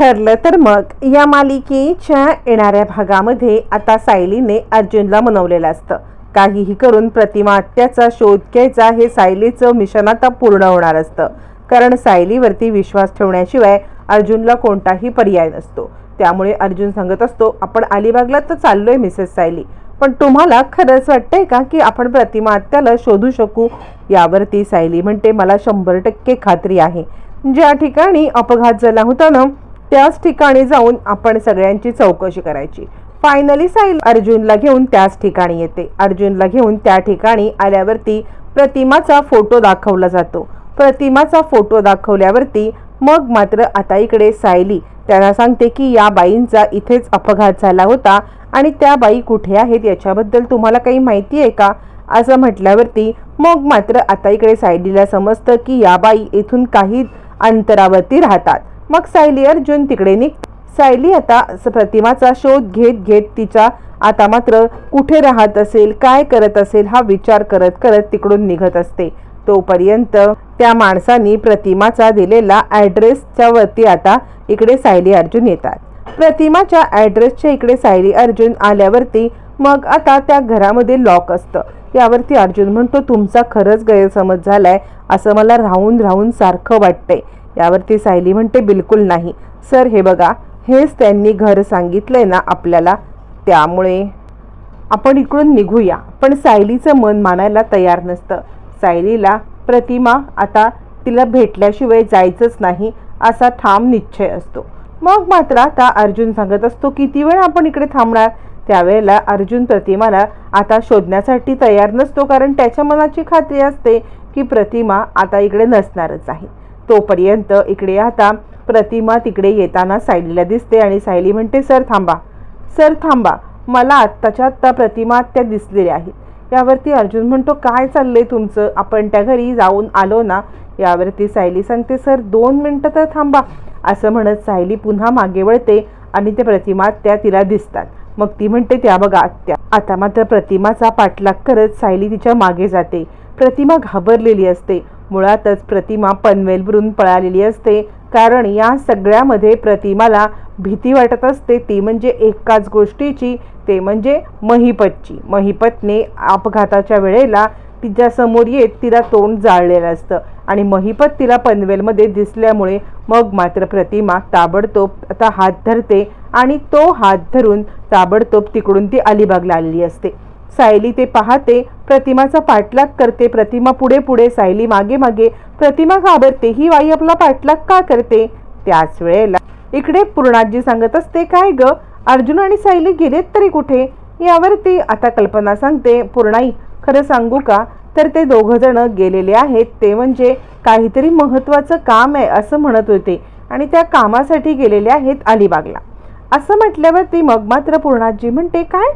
ठरलं तर मग या मालिकेच्या येणाऱ्या भागामध्ये आता सायलीने अर्जुनला मनवलेलं असतं. काहीही करून प्रतिमा आत्याचा शोध घ्यायचा हे सायलीचं मिशन आता पूर्ण होणार असतं. कारण सायलीवरती विश्वास ठेवण्याशिवाय अर्जुनला कोणताही पर्याय नसतो. त्यामुळे अर्जुन सांगत असतो आपण अलिबागला तर चाललोय मिसेस सायली. पण तुम्हाला खरंच वाटतंय का की आपण प्रतिमा आत्याला शोधू शकू? यावरती सायली म्हणते मला शंभर टक्के खात्री आहे. ज्या ठिकाणी अपघात झाला होता ना त्याच ठिकाणी जाऊन आपण सगळ्यांची चौकशी करायची. फायनली साईल अर्जुनला घेऊन त्याच ठिकाणी येते. अर्जुनला घेऊन त्या ठिकाणी आल्यावरती प्रतिमाचा फोटो दाखवला जातो. प्रतिमाचा फोटो दाखवल्यावरती मग मात्र आता इकडे सायली त्यांना सांगते की या बाईंचा इथेच अपघात झाला होता आणि त्या बाई कुठे आहेत याच्याबद्दल तुम्हाला काही माहिती आहे का? असं म्हटल्यावरती मग मात्र आता इकडे सायलीला समजतं की या बाई इथून काही अंतरावरती राहतात. मग सायली अर्जुन तिकडे निघ. सायली आता प्रतिमाचा शोध घेत घेत तिचा आता मात्र कुठे राहत असेल काय करत असेल हा विचार करत करत तिकडून निघत असते. तोपर्यंत त्या माणसानी प्रतिमाचा दिलेला ॲड्रेसच्या वरती आता इकडे सायली अर्जुन येतात. प्रतिमाच्या ॲड्रेसच्या इकडे सायली अर्जुन आल्यावरती मग आता त्या घरामध्ये लॉक असतं. यावरती अर्जुन म्हणतो तुमचा खरंच गैरसमज झालाय असं मला राहून राहून सारखं वाटतंय. यावरती सायली म्हणते बिलकुल नाही. सर हे बघा हेच त्यांनी घर सांगितलंय ना आपल्याला त्यामुळे. आपण इकडून निघूया. पण सायलीचं मन मानायला तयार नसतं. सायलीला प्रतिमा आता तिला भेटल्याशिवाय जायचंच नाही असा ठाम निश्चय असतो. मग मात्र आता अर्जुन सांगत असतो किती वेळ आपण इकडे थांबणार? त्यावेळेला अर्जुन प्रतिमाला आता शोधण्यासाठी तयार नसतो कारण त्याच्या मनाची खात्री असते की प्रतिमा आता इकडे नसणारच आहे. तोपर्यंत इकडे आता प्रतिमा तिकडे येताना सायलीला दिसते आणि सायली म्हणते सर थांबा. सर थांबा. मला आत्ताच्या आत्ता प्रतिमा त्या दिसलेल्या आहेत. यावरती अर्जुन म्हणतो काय चाललंय तुमचं? आपण त्या घरी जाऊन आलो ना. यावरती सायली सांगते सर दोन मिनटं तर थांबा. असं म्हणत सायली पुन्हा मागे वळते आणि ते प्रतिमा त्या तिला दिसतात. मग ती म्हणते त्या बघा आत्या. आता मात्र प्रतिमाचा पाठलाग करत सायली तिच्यामागे जाते. प्रतिमा घाबरलेली असते. मुळातच प्रतिमा पनवेलवरून पळालेली असते. कारण या सगळ्यामध्ये प्रतिमाला भीती वाटत असते. ती म्हणजे एकाच गोष्टीची ते म्हणजे महिपतची. महिपतने अपघाताच्या वेळेला तिच्या समोर येत तिला तोंड जाळलेलं असतं. आणि महिपत तिला पनवेलमध्ये दिसल्यामुळे मग मात्र प्रतिमा ताबडतोब आता हात धरते आणि तो हात धरून ताबडतोब तिकडून ती अलिबागला आलेली असते. सायली ते पाहते प्रतिमाचा पाठलाग करते प्रतिमा पुढे पुढे सायली मागे मागे प्रतिमा घाबरते ही बाई आपला पाठलाग का करते? त्याच वेळेला इकडे पूर्णाजी सांगत असते काय ग? अर्जुन आणि सायली गेलेत तरी कुठे? यावरती आता कल्पना सांगते. पूर्णाई खरं सांगू का? तर ते दोघं जण गेलेले आहेत. ते म्हणजे काहीतरी महत्त्वाचं काम आहे असं म्हणत होते. आणि त्या कामासाठी गेलेले आहेत अलिबागला. असं म्हटल्यावरती मग मात्र पूर्णाजी म्हणते काय?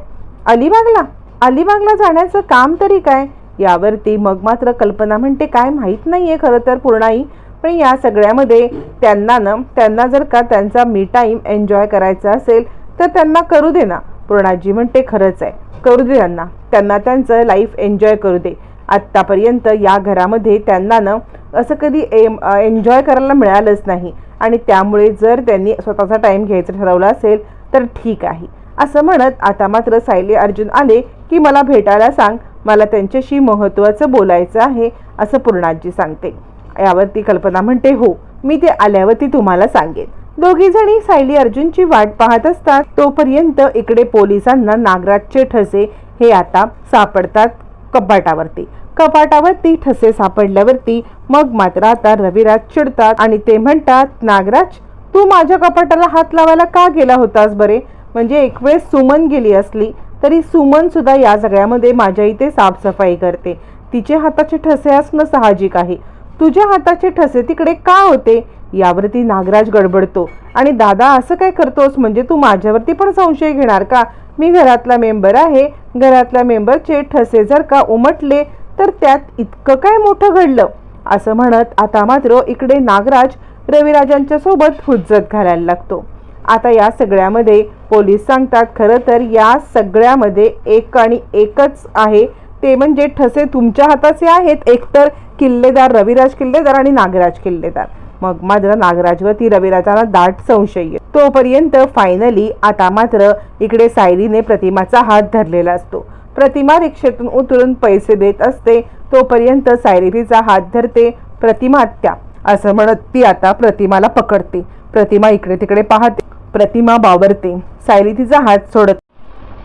अलिबागला? अलिबागला जाण्याचं काम तरी काय? यावरती मग मात्र कल्पना म्हणते काय माहीत नाही आहे खरं तर पूर्णाई. पण या सगळ्यामध्ये त्यांना ना त्यांना जर का त्यांचा मी टाईम एन्जॉय करायचा असेल तर त्यांना करू दे ना. पूर्णाजी म्हणते खरंच आहे. करू दे त्यांना. त्यांना त्यांचं लाईफ एन्जॉय करू दे. आत्तापर्यंत या घरामध्ये त्यांना ना असं कधी एम एन्जॉय करायला मिळालंच नाही. आणि त्यामुळे जर त्यांनी स्वतःचा टाईम घ्यायचं ठरवलं असेल तर ठीक आहे. असं म्हणत आता मात्र सायली अर्जुन आले की मला भेटायला सांग. मला त्यांच्याशी महत्त्वाचं बोलायचं आहे असं पूर्णाजी सांगते. यावरती कल्पना म्हणते हो मी ते आल्यावरती तुम्हाला सांगेन. दोघी जणी सायली अर्जुनची वाट पाहत असतात तोपर्यंत इकडे पोलिसांना नागराजचे ठसे हे आता सापडतात कपाटावरती. कपाटावरती ठसे सापडल्यावरती मग मात्र आता रविराज चिडतात आणि ते म्हणतात नागराज तू माझ्या कपाटाला हात लावायला का गेला होतास बरे? म्हणजे एक वेळेस सुमन गेली असली तरी सुमनसुद्धा या सगळ्यामध्ये माझ्या इथे साफसफाई करते. तिचे हाताचे ठसे असणं साहजिक आहे. तुझ्या हाताचे ठसे तिकडे का होते? यावरती नागराज गडबडतो. आणि दादा असं काय करतोस? म्हणजे तू माझ्यावरती पण संशय घेणार का? मी घरातला मेंबर आहे. घरातल्या मेंबरचे ठसे जर का उमटले तर त्यात इतकं काय मोठं घडलं? असं म्हणत आता मात्र इकडे नागराज रविराजांच्या सोबत हुज्जत घालायला लागतो. आता या सगळ्यामध्ये पोलीस सांगतात खरं तर या सगळ्यामध्ये एक आणि एकच आहे. ते म्हणजे ठसे तुमच्या हाताचे आहेत एकतर किल्लेदार रविराज किल्लेदार आणि नागराज किल्लेदार. मग मात्र नागराजवरती रविराजाला दाट संशय तोपर्यंत फायनली आता मात्र इकडे सायरीने प्रतिमाचा हात धरलेला असतो. प्रतिमा रिक्षेतून उतरून पैसे देत असते तोपर्यंत सायरी तिचा हात धरते प्रतिमा त्या असं म्हणत ती आता प्रतिमाला पकडते. प्रतिमा इकडे तिकडे पाहते. प्रतिमा बावरते. सायली तिचा हात सोडत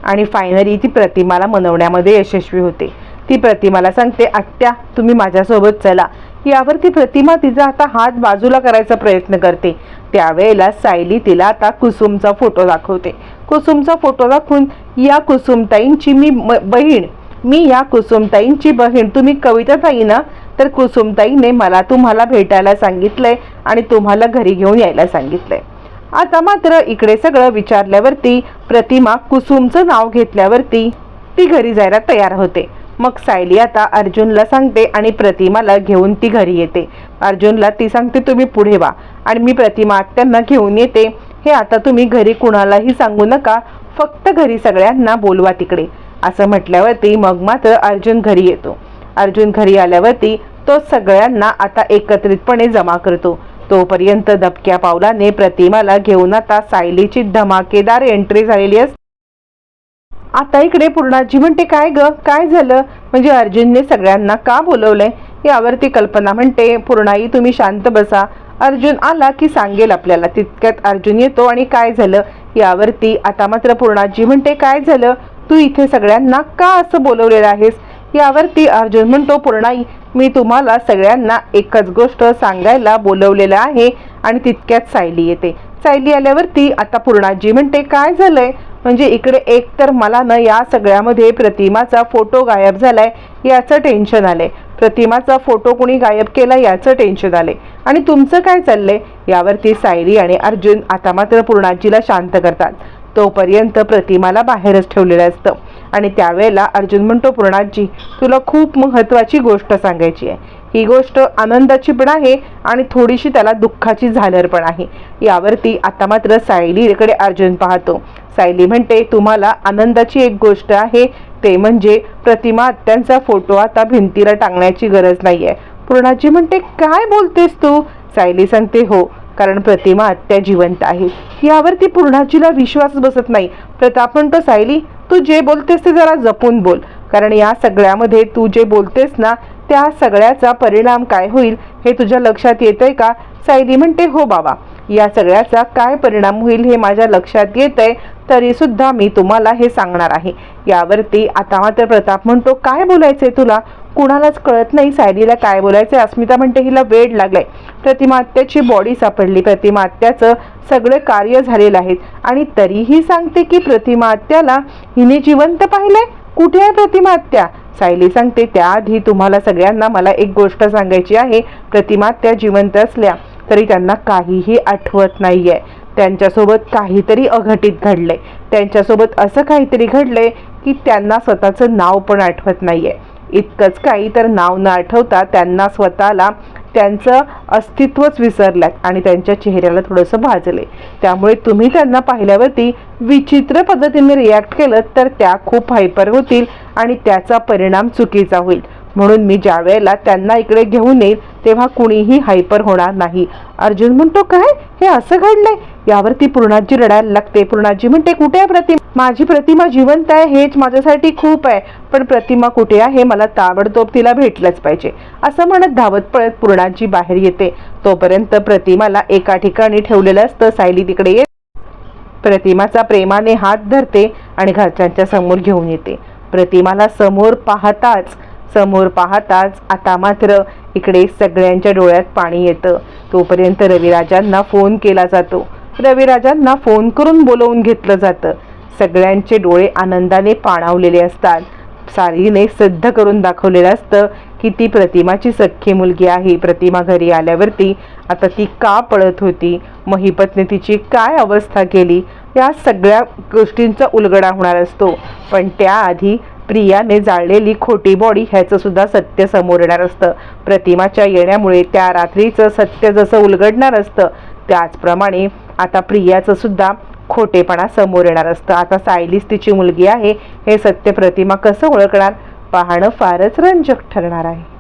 आणि फायनली ती प्रतिमाला मनवण्यामध्ये यशस्वी होते. ती प्रतिमाला सांगते आत्या तुम्ही माझ्यासोबत चला. यावर ती प्रतिमा तिचा आता हात बाजूला करायचा प्रयत्न करते. त्यावेळेला सायली तिला आता कुसुमचा फोटो दाखवते. कुसुमचा फोटो दाखवून या कुसुमताईंची मी बहीण. मी या कुसुमताईंची बहीण. तुम्ही कविता ताई ना? तर कुसुमताईने मला तुम्हाला भेटायला सांगितलंय आणि तुम्हाला घरी घेऊन यायला सांगितलंय. आता मात्र इकडे सगळं विचारल्यावरती प्रतिमा कुसुमचं नाव घेतल्यावरती ती घरी जायला तयार होते. मग सायली आता अर्जुनला सांगते आणि प्रतिमाला घेऊन ती घरी येते. अर्जुनला ती सांगते तुम्ही पुढे वा आणि मी प्रतिमा आत्यांना घेऊन येते. हे आता तुम्ही घरी कुणालाही सांगू नका. फक्त घरी सगळ्यांना बोलवा तिकडे. असं म्हटल्यावरती मग मात्र अर्जुन घरी येतो. अर्जुन घरी आल्यावरती तो सगळ्यांना आता एकत्रितपणे जमा करतो. तोपर्यंत दबक्या पावलाने प्रतिमाला घेऊन आता सायलीची धमाकेदार एंट्री झालेली असते आता इकडे पूर्णाजी म्हणते काय ग? काय झालं? म्हणजे अर्जुनने सगळ्यांना का बोलवलंय? यावरती कल्पना म्हणते पूर्णाई तुम्ही शांत बसा. अर्जुन आला की सांगेल आपल्याला. तितक्यात अर्जुन येतो आणि काय झालं? यावरती आता मात्र पूर्णाजी म्हणते काय झालं? तू इथे सगळ्यांना का असं बोलवलेलं आहेस? यावरती अर्जुन म्हणतो पूर्णाई मी तुम्हाला सगळ्यांना एकच गोष्ट सांगायला बोलवलेलं आहे आणि तितक्यात सायली येते. सायली आल्यावरती आता पूर्णाजी म्हणते काय झालंय? म्हणजे इकडे एक तर मला ना या सगळ्यामध्ये प्रतिमाचा फोटो गायब झालाय याचं टेन्शन आलंय. प्रतिमाचा फोटो कोणी गायब केला याचं टेन्शन आलंय. आणि तुमचं काय चाललंय? यावरती सायली आणि अर्जुन आता मात्र पूर्णाजीला शांत करतात. तोपर्यंत प्रतिमाला बाहेरच ठेवलेलं असतं. आणि त्यावेळेला अर्जुन म्हणतो पूर्णाजी तुला खूप महत्त्वाची गोष्ट सांगायची आहे. ही गोष्ट आनंदाची पण आहे आणि थोडीशी त्याला दुःखाची झालर पण आहे. यावरती आता मात्र सायलीकडे अर्जुन पाहतो. सायली म्हणते तुम्हाला आनंदाची एक गोष्ट आहे. ते म्हणजे प्रतिमा आत्यांचा फोटो आता भिंतीला टांगण्याची गरज नाही आहे पूर्णाजी म्हणते काय बोलतेस तू? सायली सांगते हो कारण प्रतिमा आत्या जिवंत आहे. यावरती पूर्णाजीला विश्वास बसत नाही. प्रताप म्हणतो सायली तू जे बोलतेस ते जरा जपून बोल. कारण या सगळ्यामध्ये तू जे बोलतेस ना त्या सगळ्याचा परिणाम काय होईल हे तुझ्या लक्षात येतंय का? सायली म्हणते हो बाबा. या सगळ्याचा काय परिणाम होईल हे माझ्या लक्षात येतंय तरी सुद्धा मी तुम्हाला हे सांगणार आहे. यावरती आता मात्र प्रताप म्हणतो काय बोलायचंय तुला? कुणालाच कळत नाही सायलीला काय बोलायचंय. अस्मिता म्हणते हिला वेळ लागलाय. प्रतिमात्याची बॉडी सापडली. प्रतिमात्याचं सगळं कार्य झालेलं आहे. आणि तरीही सांगते की प्रतिमात्याला हिने जिवंत पाहिलंय? कुठे आहे प्रतिमात्या सायली सांगते त्याआधी तुम्हाला सगळ्यांना मला एक गोष्ट सांगायची आहे. प्रतिमात्या जिवंत असल्या तरी त्यांना काहीही आठवत नाही आहे त्यांच्यासोबत काहीतरी अघटित घडले. त्यांच्यासोबत असं काहीतरी घडले की त्यांना स्वतःचं नाव पण आठवत नाही आहे इतकंच काही तर नाव न आठवता त्यांना स्वतःला त्यांचं अस्तित्वच विसरल्यात आणि त्यांच्या चेहऱ्याला थोडंसं भाजले. त्यामुळे तुम्ही त्यांना पाहिल्यावरती विचित्र पद्धतीने रिॲक्ट केलं तर त्या खूप हायपर होतील आणि त्याचा परिणाम चुकीचा होईल. म्हणून मी ज्या वेळेला त्यांना इकडे घेऊन येईल तेव्हा कुणीही हायपर होणार नाही. अर्जुन म्हणतो काय? हे असं घडलंय? यावरती पूर्णाजी रडायला लागते. पूर्णाजी म्हणते कुठे आहे प्रतिमा? माझी प्रतिमा जिवंत आहे. हेच माझ्यासाठी खूप आहे. पण प्रतिमा कुठे आहे? मला ताबडतोब तिला भेटलंच पाहिजे. असं म्हणत धावत पळत पूर्णाजी बाहेर येते. तोपर्यंत प्रतिमाला एका ठिकाणी ठेवलेलं असतं. सायली तिकडे येत प्रतिमाचा प्रेमाने हात धरते आणि घरच्यांच्या समोर घेऊन येते. प्रतिमाला समोर पाहताच समोर पाहताच आता मात्र इकडे सगळ्यांच्या डोळ्यात पाणी येतं. तोपर्यंत रविराजांना फोन केला जातो. रविराजांना फोन करून बोलवून घेतलं जातं. सगळ्यांचे डोळे आनंदाने पाणावलेले असतात. सारीने सिद्ध करून दाखवलेलं असतं की ती प्रतिमाची सख्खी मुलगी आहे. प्रतिमा घरी आल्यावरती आता ती का पळत होती? महिपतने तिची काय अवस्था केली? या सगळ्या गोष्टींचा उलगडा होणार असतो. पण त्याआधी प्रियाने जाळलेली खोटी बॉडी ह्याचं सुद्धा सत्य समोर येणार असतं. प्रतिमाच्या येण्यामुळे त्या रात्रीचं सत्य जसं उलगडणार असतं त्याचप्रमाणे आता प्रियाचं सुद्धा खोटेपणा समोर येणार असतं. आता सायलीस तिची मुलगी आहे हे सत्य प्रतिमा कसं ओळखणार? पाहणं फारच रंजक ठरणार आहे.